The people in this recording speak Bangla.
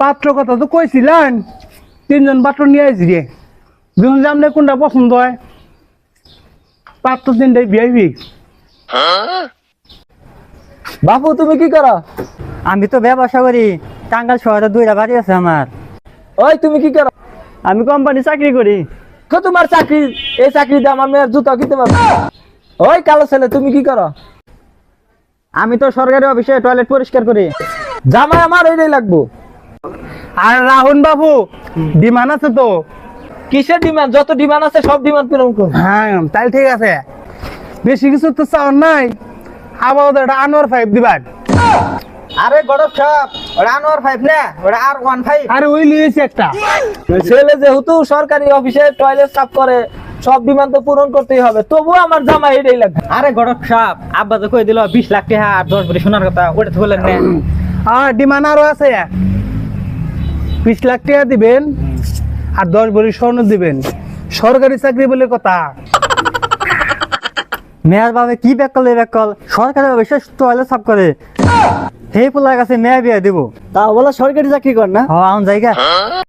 পাত্র কথা তো কইছিলেন তিনজন পাত্র নিয়ে আসি রে। যখন জানলে কোনটা পছন্দ হয়? পাত্র তিনটাই বিআইবি বাপু তুমি কি করো? আমি তো ব্যবসা করি। টাঙ্গাল শহরে দুইটা বাড়ি আছে আমার। ওই তুমি কি করো? আমি কোম্পানি চাকরি করি। তো তোমার চাকরি এই চাকরিতে আমার মেয়ের জুতা কিনতে পারবে? ওই কালো ছেলে তুমি কি করো? আমি তো সরকারি অফিসে টয়লেট পরিষ্কার করি। জামাই আমার এইটাই লাগবো। আর রাহুল বাবু ডিমান্ড আছে তো? কিসের ডিমান্ড? যত ডিমান্ড আছে সব ডিমান্ড পূরণ করব হ্যাঁ তাহলে ঠিক আছে। বেশি কিছু তো চাওয়ার নাই। আপাতত এটা আনোয়ার ফাইভ দিবার আরে গড়ব সাহেব ওটা আনোয়ার ফাইভ না? ওটা আর ওয়ান ফাইভ আরে ওই লিয়েছি একটা। ছেলে যেহেতু সরকারি অফিসে টয়লেট সাফ করে সব ডিমান্ড তো পূরণ করতেই হবে। তবুও আমার জামাই এটাই লাগবে। আরে গড়ব সাহেব আব্বা তো কই দিল বিশ লাখ টাকা আর দশ বছর শোনার কথা ওটা তো বললেন না। আর ডিমান্ড আরও আছে। বিশ লাখ টাকা দিবেন আর দশ ভরি স্বর্ণ দিবেন। সরকারি চাকরি বলে কথা। মেয়ার বাবে কি ব্যাকল এই ব্যাকল কল সরকারি সে টয়লেট সাফ করে। হে পোলার কাছে মেয়া বিয়া দিব। তা বলে সরকারি চাকরি কর না। হ্যাঁ আউন জায়গা।